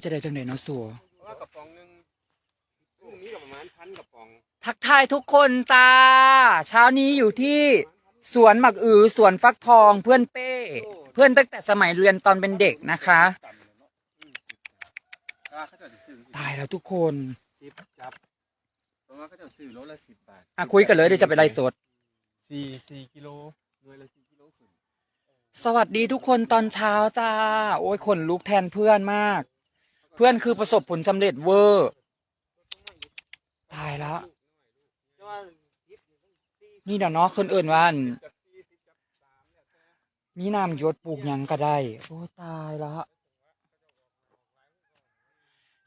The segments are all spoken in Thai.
จะได้จังไดเนาะสัวเพราะว่ากระป๋องหนึงลูกนี้ก็ประมาณพันกระป๋องทักทายทุกคนจ้า เช้านี้อยู่ที่สวนหมักอือสวนฟักทองเพื่อนเป้ เพื่อนตั้งแต่สมัยเรียนตอนเป็นเด็กนะคะถ้าเขาจะซื้อตายแล้วทุกคนสิบจับเพราะว่าเขาจะซื้อโลละสิบบาทอะคุยกันเลยเดี๋ยวจะไปไล่สด สี่สี่กิโลหน่วยละสี่กิโลขึ้นสวัสดีทุกคนตอนเช้าจ้า โอ้ยขนลุกแทนเพื่อนมาก เพื่อนคือประสบผลสำเร็จเวอร์ตายแล้วแต่ว่านี่เดี๋ยวเนาะคนอื่นว่าอั่นมีน้ำหยศปลูกหยังก็ได้ โอ้ตายแล้ว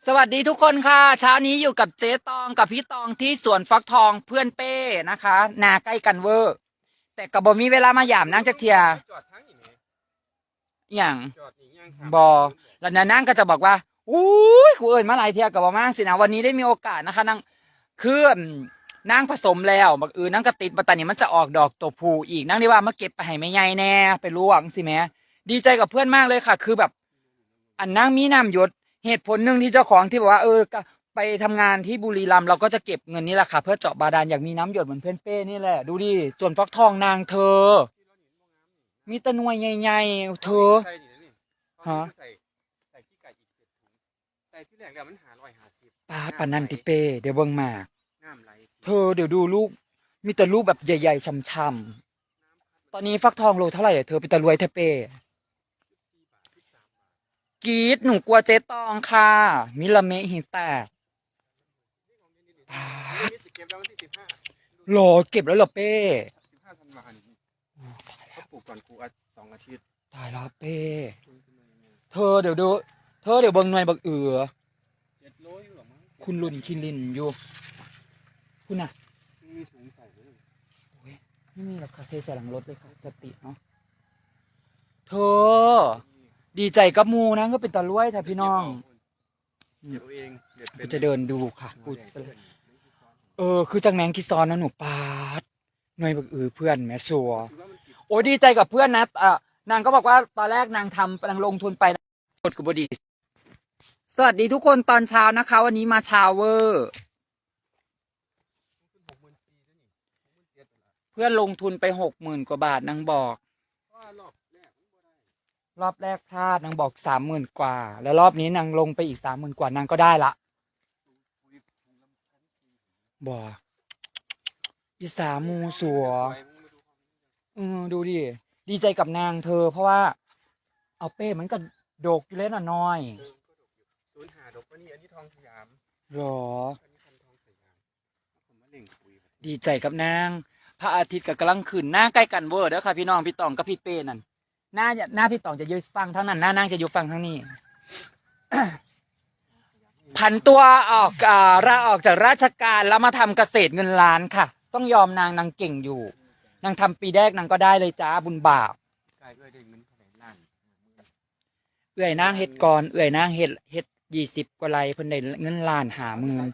สวัสดีทุกคนค่ะ เช้านี้อยู่กับเจ๊ตองกับพี่ตองที่สวนฟักทองเพื่อนเป้นะคะ นาใกล้กันเวอร์ แต่กับบมีเวลามาหยามนั่งจักเทียจอดทั้งอีกไหมอหย่างจอดนี่ยังบอแล้วนานั่งก็จะบอกว่า อุ้ยกูเอิญมาหลายเทียกับบอมากสินะวันนี้ได้มีโอกาสนะคะนั่งคืออืมนั่งผสมแล้วบักอือนั่งก็ติดบัตตานี้มันจะออกดอกตัวผูอีกนั่งได้ว่ามาเก็บไปให้ไม่ใหญ่แน่ไปลวกสิแม่ดีใจกับเพื่อนมากเลยค่ะ คือแบบ อันนั่งมีน้ำหยดเหตุผลหนึ่งที่เจ้าของที่บอกว่าเออก็ไปทำงานที่บุรีรัมย์เราก็จะเก็บเงินนี่แหละค่ะ เพื่อเจาะบาดาลอยากมีน้ำหยดเหมือนเพื่อนเป้นี่แหละ ดูดิจนฟักทองนางเธอ มีแตะนวยใหญ่ๆเธอใส่นี่นะนี่ฮะ ใส่ใส่ขี้ไก่อีกเจ็ดถุง ใส่ที่แรกแล้วมันหาร้อยห้าสิบปาดปานนันติเป้ เดี๋ยวเบิ่งมาก น้ำไหลเธอเดี๋ยวดูลูก มีแต่ลูกแบบใหญ่ ๆช่ำๆตอนนี้ฟักทองโลเท่าไหร่อะเธอเป็นตะรวยเทเป้กรีดหนูกลัวเจ๊ตองค่ะ มิลาเมะหิแตกปาดนี่จะเก็บแล้ววันที่สิบห้าโหลเก็บแล้วเหรอเป้ สิบห้าธันวาคมนี้เขาปลูกก่อนครูอาสองอาทิตย์ตายแล้วเป้ เธอเดี๋ยวดู เธอเดี๋ยวเบิ่งหน่วยบักเอือเจ็ดโลอยู่หรอมั้งคุณลุนคินลินอยู่ คุณน่ะมีถุงใส่ด้วยไม่มีหรอกค่ะเทใส่หลังรถเลยค่ะปกติเนาะเธอ ดีใจกับหมูนะก็เป็นตะรวยแต่พี่น้องเก็บเอาเองเด็ดเป็กูนจะเดินดูค่ะกูจะเออ คือจังแมงคิซอนนะหนูปาดหน่วยบักอือเพื่อนแม่สัวโอ้ยดีใจกับเพื่อนนะอะนางก็บอกว่าตอนแรกนางทำนางลงทุนไปนะกดกุบดี สวัสดีทุกคนตอนเช้านะคะ วันนี้มาเช้าเวอร์ เพื่อนลงทุนไปหกหมื่นกว่าบาทนางบอก รอบแรกพลาดนางบอกสามหมื่นกว่า แล้วรอบนี้นางลงไปอีกสามหมื่นกว่านางก็ได้ละบอกอีสามูสัวเออดูดิดีใจกับนางเธอ เพราะว่า เอาเป้มันก็โดกอยู่เล่นน่ะน้อย ว่านี่อันนี้ทองสยามหรอ อันนี้พันทองสยามผมมาเล่งคุยดีใจกับนาง พระอาทิตย์กับกำลังขึ้นหน้าใกล้กันเวอร์เด้อค่ะพี่น้องพี่ตองกับพี่เป้นั่นหน้าหน้าพี่ตองจะอยืดฟังทั้งนั้นหน้านางจะอยู่ฟังทั้งนี้ ผันตัวออกอ่าลาออกจากราชการแล้วมาทำเกษตรเงินล้านค่ะ ต้องยอมนางนางเก่งอยู่ นางทำปีแรกนางก็ได้เลยจ้าบุญบาปกลายด้วยได้เงินเท่าไหร่ล้านเอื่อยนางเฮ็ดก่อนเอื่อยนางเฮ็ดเฮ็ด ยี่สิบกว่าไรเพิ่นได้เงินล้านหาหมื่น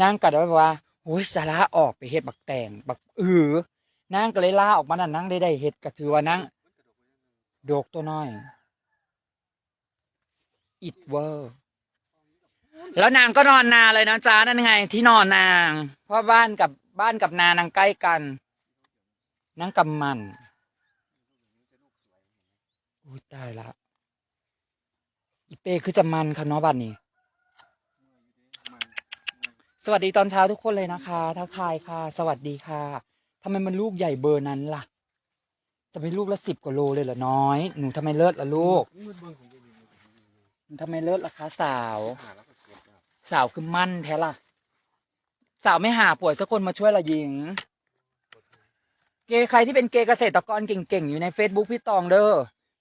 นางก็ได้ว่าโอ้ยสาระออกไปเฮ็ดบักแตงบักอือนางก็เลยลาออกมานั่นนางได้ได้เฮ็ดก็ถือว่านางโดกตัวน้อยอิดเวอร์แล้วนางก็นอนนาเลยนะจ๊ะนั่นไง ที่นอนนาง เพราะบ้านกับบ้านกับนานางใกล้กันนางกำมันอุ้ยตายละอีเป้คือจะมันค่ะเนาะบัดนี้ส วัสดีตอนเช้าทุกคนเลยนะคะ ทักทายค่ะ สวัสดีค่ะทำไมมันลูกใหญ่เบอร์นั้นล่ะ จะเป็นลูกละสิบกว่าโลเลยเหรอน้อย หนูทำไมเลิศล่ะลูกมืดเบิ้งของยายลินหนูทำไมเลิศล่ะคะสาว สาวคือมั่นแท้ล่ะ สาวไม่หาป่วยสักคนมาช่วยละหญิง เกย์ใครที่เป็นเกย์เกษตรกรเก่งๆ อยู่ใน Facebook พี่ตองเด้อ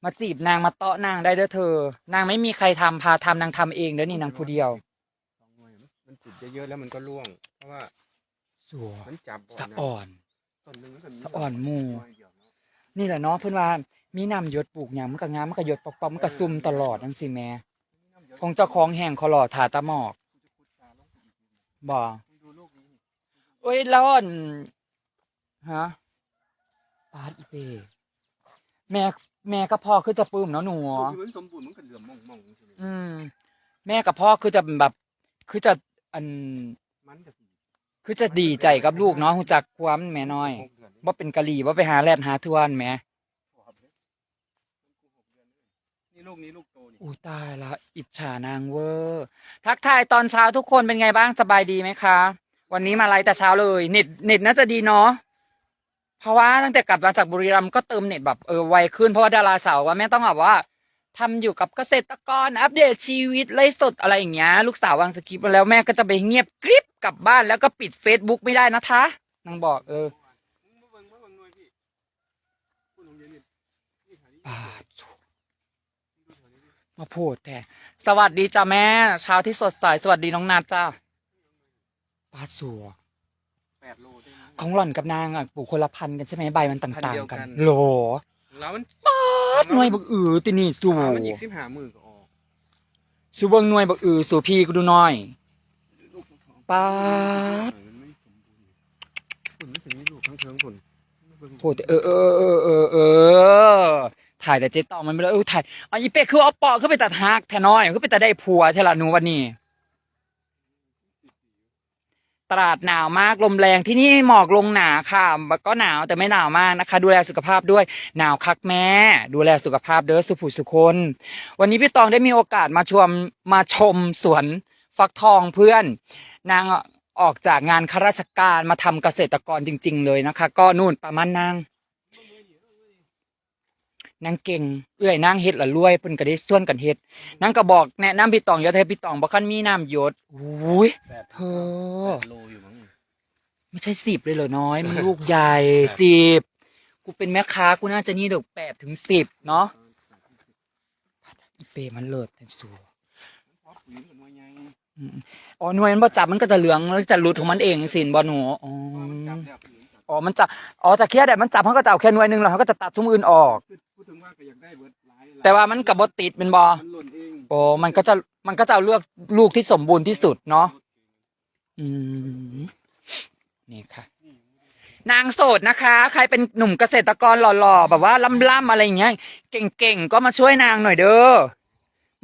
มาจีบนางมาเตาะนางได้เด้อเธอ นางไม่มีใครทำพาทำนางทำเองเด้อนี่นางผู้เดียว มันติดเยอะๆแล้วมันก็ร่วง เพราะว่าสวยมันจับสะอ่อน ต้นหนึงมันก็มีสะอ่อนหมู่ น้อยเดียวเนาะนี่แหละเนาะเพื่อนว่ามีน้ำหยดปลูกอย่างมันก็งามมันก็หยดปอกๆมันก็ซุ่มตลอดจังสิแม่ของเจ้าของแห่งคอหล่อถาตะหมอกบ่ดูลูกนี้นี่เอ้ยแล้วอันฮะปาดอีเปแม่แม่ก็พอคือจะปลื้มเนาะหนู ลูกที่มันสมบูรณ์มันก็เหลื่อมมองๆใช่ไหมอืม แม่กับพ่อคือจะแบบ คือจะ อันมันจะคือจะดีใจกับลูกเนาะหูจักความแม่น้อยหกเดือนว่าเป็นกะหรี่ว่าไปหาแลดหาทวนแหม่นี่ลูกนี้ลูกโตนี่อู้ตายละอิจฉานางเวอร์ทักทายตอนเช้าทุกคนเป็นไงบ้างสบายดีไหมคะ วันนี้มาไลฟ์แต่เช้าเลยเน็ตเน็ตน่าจะดีเนาะเพราะว่าตั้งแต่กลับมาจากบุรีรัมย์ก็เติมเน็ตแบบเออไวขึ้นเพราะว่าดาราสาวว่าแม่ต้องแบบว่า ทำอยู่กับเกษตรกรอัปเดตชีวิตไลฟ์สดอะไรอย่างเงี้ยลูกสาววางสคริปต์มาแล้วแม่ก็จะไปเงียบกริบกลับบ้านแล้วก็ปิดเฟซบุ๊กไม่ได้นะคะนางบอกเออมาเบิ่งมาเบิ่งหน่อยพี่พูดโรงเรียนนี่นี่หานี่ปาดดูแถวนี้ดิมาพูดแต่สวัสดีจ้าแม่เช้าที่สดใสสวัสดีน้องนาจ้าปาดสัวแปดโลได้ไหมของหล่อนกับนางอะปลูกคนละพันกันใช่ไหมใบมันพันต่าเดีงยวๆกักันนโหล แล้วมันปัดหน่วยบักอือตินี่สู่มันอีกสิบห้ามือก็ออกสู่เบิ่งหน่วยบักอือสู่พี่กูดูหน่อยลูกทั้งสองปาดมันไม่สมบูรณ์ฝุ่นไม่ถึงนี่ลูกทั้งเทิงฝุ่นเบิ่งพูดแต่เออเออเออเออเออถ่ายแต่เจ๊ตองมันไม่เลยเออถ่ายอ๋ออีเป็กคือเอาปอกขึ้นไปตัดฮักแท่น้อยขึ้นไปตัดได้ผัวเทละหนูวันนี้ ตราดหนาวมากลมแรงที่นี่หมอกลงหนาค่ะก็หนาวแต่ไม่หนาวมากนะคะ ดูแลสุขภาพด้วยหนาวคักแม่ ดูแลสุขภาพเด้อสุผู้สุคนวันนี้พี่ตองได้มีโอกาสมาชมมาชมสวนฟักทองเพื่อน นางออกจากงานข้าราชการมาทำเกษตรกรจริง ๆ เลยนะคะ ก็นู่นประมาณนาง นางเก่งเอื้อยนางเฮ็ดละรวยเพิ่นก็ได้ส่วนกันเฮ็ดนางก็บอกแนะนำพี่ตองอย่าให้พี่ตองบ่คันมีน้ำหยศอุ้ยแปดเธอแปดโลอยู่มั้งไม่ใช่สิบเลยเหรอน้อย มันลูกใหญ่สิบกูเป็นแม่ค้ากูน่าจะนี่ดอกแปดถึงสิบเนาะอีเปมันเลิศแต่สัวเพราะปุ๋ยมันว่าไงอืมอ๋อหน่วยมันบ่จับมันก็จะเหลืองแล้วจะหลุดของมันเองสินบอหนูอ๋อจับแล้วปุ๋ยจับอ๋อ มันจับ อ๋อแต่แค่แต่มันจับเขาก็จะเอาแค่หน่วยหนึงแล้วเขาก็จะตัดซุ้มอื่นออก พูดถึงว่าก็อยากได้เบิดหลายหลยแต่ว่ามันกับบติดเป็นบอมันหล่นเองโอ้มันก็จะมันก็จะเอาเลือกลูกที่สมบูรณ์ที่สุดเนาะอืมนี่ค่ะ นางโสดนะคะ ใครเป็นหนุ่มเกษตรกรหล่อๆแบบว่าล่ำๆอะไรอย่างเงี้ยเก่งๆก็มาช่วยนางหน่อยเด้อ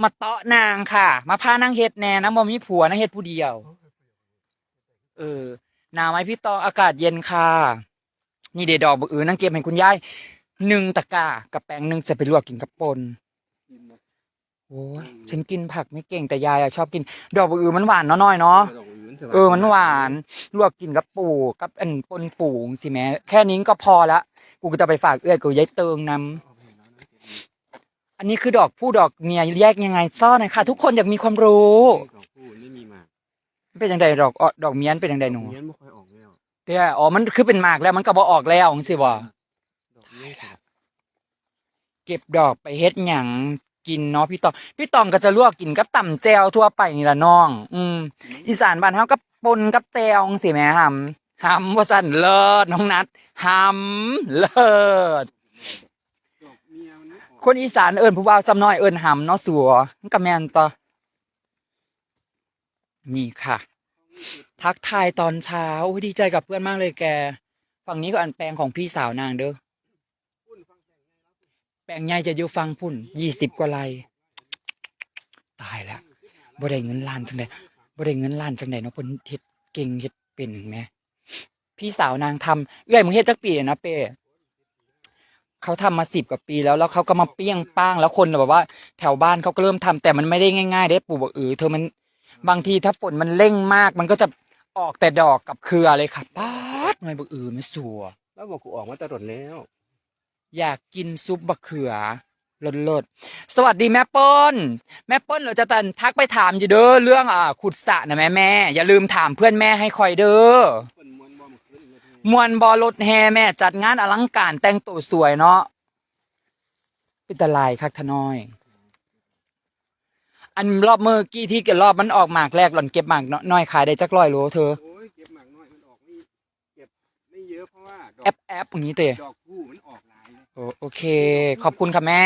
มาเตาะนางค่ะ มาพานางเฮ็ดแน่นะบ่มีผัวนางเฮ็ดผู้เดียว เออหนาวไหมพี่ตองอากาศเย็นค่ะ นี่เดดดอกบักอือนั่งเก็บให้คุณยาย หนึ่งตะกร้ากับแป้งหนึ่งจะไปลวกกินกับปนกินหมดโอ้ยฉันกินผักไม่เก่งแต่ยายอะชอบกิน ดอกบักอือมันหวานน้อยๆเนาะดอกอื่นสบายเออมันหวานลวกกินกับปูกับอันปนปูสิแม่แค่นี้ก็พอละกูก็จะไปฝากเอื้อยกูยายเติงนำอันนี้คือดอกผู้ดอกเมียแยกยังไงซ่อนหน่อยค่ะ ทุกคนอยากมีความรู้ดอกพูไม่มีหมากมันเป็นยังไงดอกออดอกเมียนเป็นยังไงหนูเงี้ยไม่ค่อยออกแล้ว เด้ออ๋อมันคือเป็นหมากแล้วมันก็บ่ออกแล้วจังสิบ่ดอก เงี้ยสลับ เก็บดอกไปเฮ็ดหยังกินเนาะพี่ตอง พี่ตองก็จะลวกกินกับต่ำแจวทั่วไปนี่ละน้อง อืม อีสานบ้านเฮาก็ปนกับแจวจังสิแหม่หำหำว่าสั่นเลิศน้องนัดหำเลิศดอกเมียมันไม่ออกคนอีสานเอิ้นผู้บ่าวซ้ำน้อยเอิ้นหำเนาะสัวมันก็แม่นต่อนี่ค่ะ ทักทายตอนเช้าโอ้ยดีใจกับเพื่อนมากเลยแก ฝั่งนี้ก็อันแปลงของพี่สาวนางเด้อ แปลงใหญ่จะอยู่ฟังพุ่นยี่สิบกว่าไร่ตายแล้วบ่ได้เงินล้านจังไดบ่ได้เงินล้านจังไดเนาะเพิ่นเฮ็ดเก่งเฮ็ดเป็นแหมพี่สาวนางทำเอ้อยมึงเฮ็ดจักปีแล้วนะเป้เขาทำมาสิบกว่าปีแล้วแล้วเขาก็มาเปี้ยงป้างแล้วคนแบบว่า แถวบ้านเขาก็เริ่มทำแต่มันไม่ได้ง่าย ๆ ได้ปลูกบักเออเธอมันบางทีถ้าฝนมันเร่งมาก มันก็จะออกแต่ดอกกับเครือเลยค่ะป๊าดหน่วยบักเออไม่สัวแล้วบอกกูออกมาตลอดแล้ว อยากกินซุปบะเขือลดลดๆสวัสดีแม่เปิ้ลแม่เปิ้ลเราจะตันทักไปถามอยู่เด้อเรื่องอ่าขุดสระนะแม่แม่ อย่าลืมถามเพื่อนแม่ให้คอยเด้อคนมวนบอมขึ้นเลยมวนบอรถแฮแม่จัดงานอลังการแต่งตัวสวยเนาะเป็นตะลายคักทะน้อย อันรอบเมื่อกี้ที่เกิดรอบมันออกหมากแรกหล่อนเก็บหมากน้อยขายได้จักร้อยโลเธอโอ้ยเก็บหมากน้อยมันออกไม่เก็บไม่เยอะเพราะว่าดอแอกปแอปอย่างนี้เตะดอกผู้มันออกหลายนะ โอโอเค ขอบคุณค่ะแม่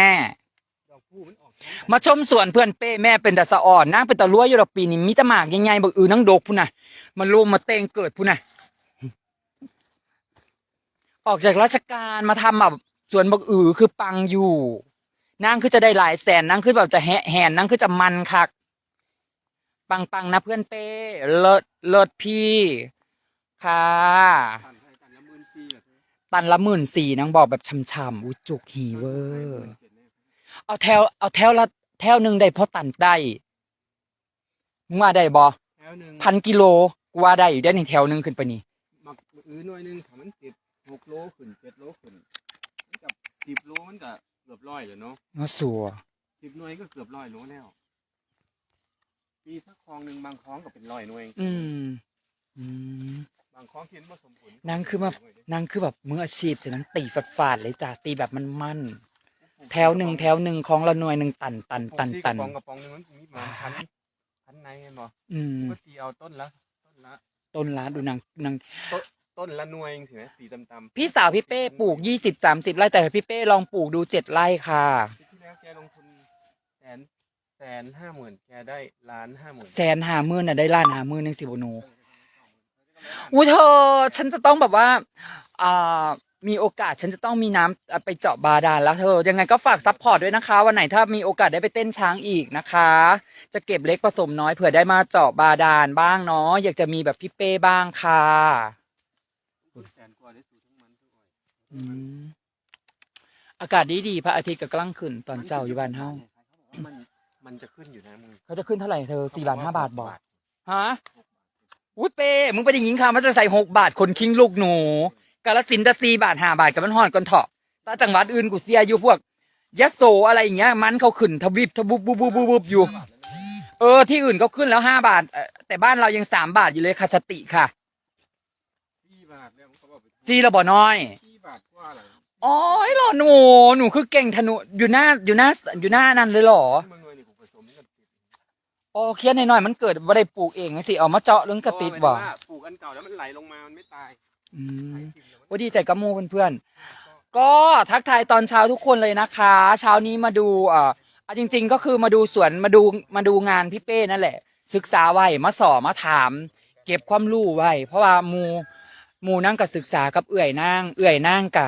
มาชมสวนเพื่อนเป้แม่เป็นตาสะอ่อนนางเป็นตาลัวอยู่ดอกปีนี้มีตะหมากใหญ่ๆบักอือนังโดกพุ่นน่ะมันรูมมาเตงเกิดพุ่นน่ะออกจากราชการมาทำแบบสวนบักอือคือปังอยู่นางคือจะได้หลายแสนนางคือแบบจะแหะแหนนางคือจะมันคัก ปังปังนะเพื่อนเป้ เลิศเลิศพี่ค่ะ ตันละหมื่นสี่นางบอกแบบช่ำๆอุยจุกหีเวอร์เอาแถวเอาแถวละแถวหนึ่งได้เพราะตันได้มึงว่าได้บอแถวหนึ่งพันกิโลกูว่าได้อยู่ได้ในแถวหนึ่งขึ้นไปนี่มักอื้อหน่วยหนึงถ้ามันติดหกโลขึ้นเจ็ดโลขึ้นมันกับสิบโลมันก็เกือบร้อยเลยเนาะน่าสัวสิบหน่วยก็เกือบร้อยโลแล้วปีสักคลองหนึ่งบางคลองก็เป็นร้อยหน่วยอืมอืม บางคลองเห็นผสมผลนางคือแบบนางคือแบบมืออาชีพแต่นางตีฝาดๆเลยจ้ะตีแบบมันมันๆแถวหนึ่งแถวหนึ่งของละหน่วยหนึ่งตันตันตันหกสี่ตันกระป๋องกระป๋องหนึงมันมีประมาณพันพันในเห็นบ่อืมก็ตีเอาต้นละต้นละต้นละดูนางนางต้นละหน่วยเองสิไหมตีตำๆพี่สาวพี่เป้ปลูกยี่สิบสามสิบไร่แต่พี่เป้ลองปลูกดูเจ็ดไร่ค่ะปีที่แล้วแกลงทุนแสนแสนห้าหมื่นแกได้ล้านห้าหมื่นแสนหาหมื่นน่ะได้ล้านหาหมื่นหนึ่งสิบหนู อุ้ยเธอ ฉันจะต้องแบบว่าอ่ามีโอกาสฉันจะต้องมีน้ำอะไปเจาะบาดาลแล้วเธอ ยังไงก็ฝากซัพพอร์ตด้วยนะคะ วันไหนถ้ามีโอกาสได้ไปเต้นช้างอีกนะคะ จะเก็บเล็กผสมน้อยเผื่อได้มาเจาะบาดาลบ้างเนาะอยากจะมีแบบพี่เป้บ้างค่ะแสนกว่าได้สูทั้งมันทั้งอ้อยอืมอากาศดีดีๆพระอาทิตย์ก็กำลังขึ้นตอนเช้าอยู่บ้านเฮามันมันจะขึ้นอยู่นะมึงเขาจะขึ้นเท่าไหร่เธอสี่บาทห้าบาทบอกฮะ อุ้ยเป้ มึงไปอย่างงี้ค่ะมันจะใส่หกบาทคนคิงลูกหนูกาลสินธุ์จะสี่บาทห้าบาทกับมันห่อนก่อนเถาะถ้าจังหวัดอื่นกูเสียอยู่พวกยะโสอะไรอย่างเงี้ย มันเขาขึ้นทวิบทบุบบุบบุบบุบอยู่ เออ ที่อื่นเขาขึ้นแล้วห้าบาท แต่บ้านเรายังสามบาทอยู่เลยค่ะสติค่ะสี่เขาบอกไปซีระบ่น้อยสี่บาทกว่าอะไรอ๋อเหรอหนู หนูคือเก่งธนูอยู่หน้าอยู่หน้าอยู่หน้านั่นเลยเหรอ ที่มึงเงยนี่กูผสมกันติด โอ้เคียนหน่อยๆมันเกิดบ่ได้ปลูกเองสิเอามาเจาะเรื่องกระติดบ่เพราะว่าปลูกอันเก่าแล้วมันไหลลงมา มันไม่ตายอืมไหลทิ้งแล้วมันโอ้ดีใจกับหมูเพื่อนๆ ก็ทักทายตอนเช้าทุกคนเลยนะคะ เช้านี้มาดูเอ่อเอาจริง ๆ ก็คือมาดูสวนมาดูมาดูงานพี่เป้นั่นแหละ ศึกษาไว้มาสอบมาถาม เก็บความรู้ไว้ เพราะว่าหมูหมูนั่งกับศึกษากับเอื่อยนางเอื่อยนางกะ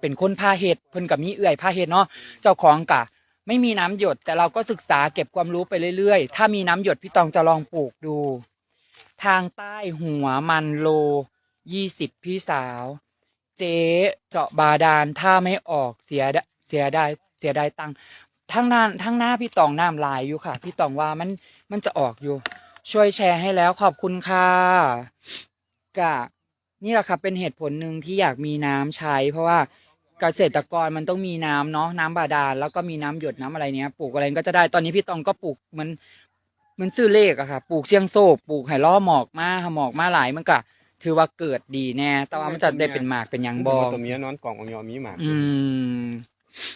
เป็นคนพาเห็ดเพิ่นกับมีเอื่อยพาเห็ดเนาะเจ้าของกะ ไม่มีน้ำหยด แต่เราก็ศึกษาเก็บความรู้ไปเรื่อยๆ ถ้ามีน้ำหยดพี่ตองจะลองปลูกดู ทางใต้หัวมันโลยี่สิบพี่สาว เจ๊เจาะบาดาลถ้าไม่ออกเสียดเสียได้เสียได้ตังทั้งนั้นทั้งหน้าพี่ตองน้ำลายอยู่ค่ะ พี่ตองว่ามันมันจะออกอยู่ ช่วยแชร์ให้แล้วขอบคุณค่ะกะนี่แหละค่ะเป็นเหตุผลหนึ่งที่อยากมีน้ำใช้ เพราะว่า เกษตรกรมันต้องมีน้ำเนาะน้ำบาดาลแล้วก็มีน้ำหยดน้ำอะไรเนี้ยปลูกอะไรก็จะได้ตอนนี้พี่ตองก็ปลูกเหมันเหมันซื้อเลขอะค่ะปลูกเชียงโซบปลูกไห่ล้อหมอกมาหมอกมาหลายมันก็ถือว่าเกิดดีแน่ แต่ว่ามันจะได้เป็นหมากเป็นหยังบอตัวเมียนอนกล่องของยอมีหมากอืม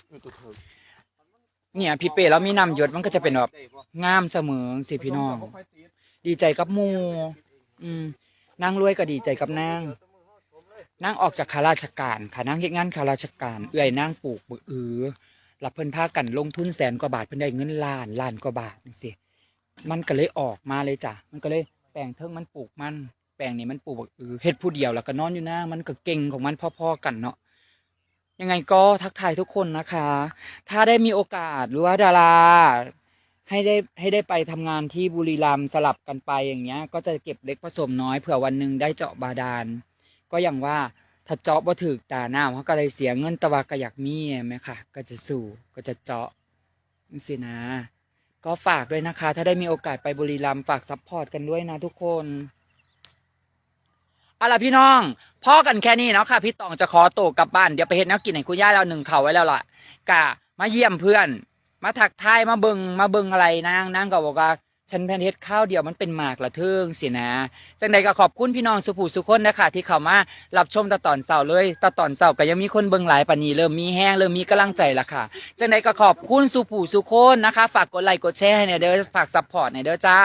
เออตัวเธอเนี่ยพี่เป้แล้วมีน้ำหยดมันก็จะเป็นแบบงามเสมอสิพี่น้อง ดีใจกับหมูอืมนางรวยก็ดีใจกับนาง นางออกจากข้าราชการค่ะนางเฮ็ดงานข้าราชการ เอื้อยนางปลูกบึกอือรับเพิ่นพากันลงทุนแสนกว่าบาทเพิ่นได้เงินล้านล้านกว่าบาทนี่สิมันก็เลยออกมาเลยจ้ะมันก็เลยแปลงเทิงมันปลูกมัน แปลงนี่มันปลูกบักอือเฮ็ดผู้เดียวแล้วก็นอนอยู่หน้ามันก็เก่งของมันพ่อๆกันเนาะยังไงก็ทักทายทุกคนนะคะ ถ้าได้มีโอกาสหรือว่าดารา ให้ได้ให้ได้ไปทำงานที่บุรีรัมย์สลับกันไปอย่างเงี้ย ก็จะเก็บเล็กผสมน้อยเผื่อวันหนึ่งได้เจาะบาดาล ก็อย่างว่าถ้าเจาะบ่ถึกตาหน้าเขาก็เลยเสียเงินตะวาก็อยากมีไหมค่ะ ก็จะสู่ก็จะเจาะนี่สินะ ก็ฝากด้วยนะคะ ถ้าได้มีโอกาสไปบุรีรัมย์ฝากซัพพอร์ตกันด้วยนะทุกคนเอาล่ะพี่น้องพ่อกันแค่นี้เนาะค่ะ พี่ตองจะขอตัวกลับบ้าน เดี๋ยวไปเห็นนักกินให้คุณย่าเราหนึ่งเข่าไว้แล้วล่ะกะมาเยี่ยมเพื่อน มาถักทายมาเบิงมาเบิงอะไรนางนางก็บอกว่า ฉันแพนเฮ็ดข้าวเดียวมันเป็นหมากละเทิงสินะ จังใดก็ขอบคุณพี่น้องสุภูสุคนนะคะที่เข้ามารับชมตะตอนเสาร์เลยตะตอนเสาร์ก็ยังมีคนเบิ่งหลายปานนี้เริ่มมีแห้งเริ่มมีกำลังใจละค่ะ จังใดก็ขอบคุณสุภูสุคนนะคะ ฝากกดไลค์กดแชร์ให้ในอยเด้อฝากซัพพอร์ตในอยเด้อจ้า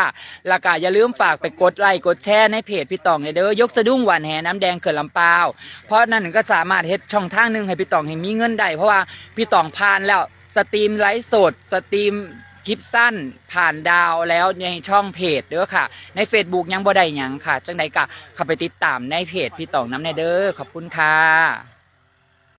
แล้วก็อย่าลืมฝากไปกดไลค์กดแชร์ในเพจพี่ตองในอยเด้อยกสะดุ้งหวานแหน้ำแดงเขื่อนลำปาวเพราะนั่นก็สามารถเฮ็ดช่องทางหนึ่งให้พี่ตองให้มีเงินได้เพราะว่าพี่ตองผ่านแล้วสตรีมไลฟ์สดสตรีม คลิปสั้นผ่านดาวแล้วในช่องเพจเด้อค่ะ ใน Facebook ยังบ่ได้หยังค่ะ จังใดก็เข้าไปติดตามในเพจพี่ตองน้ำในเด้อขอบคุณค่ะ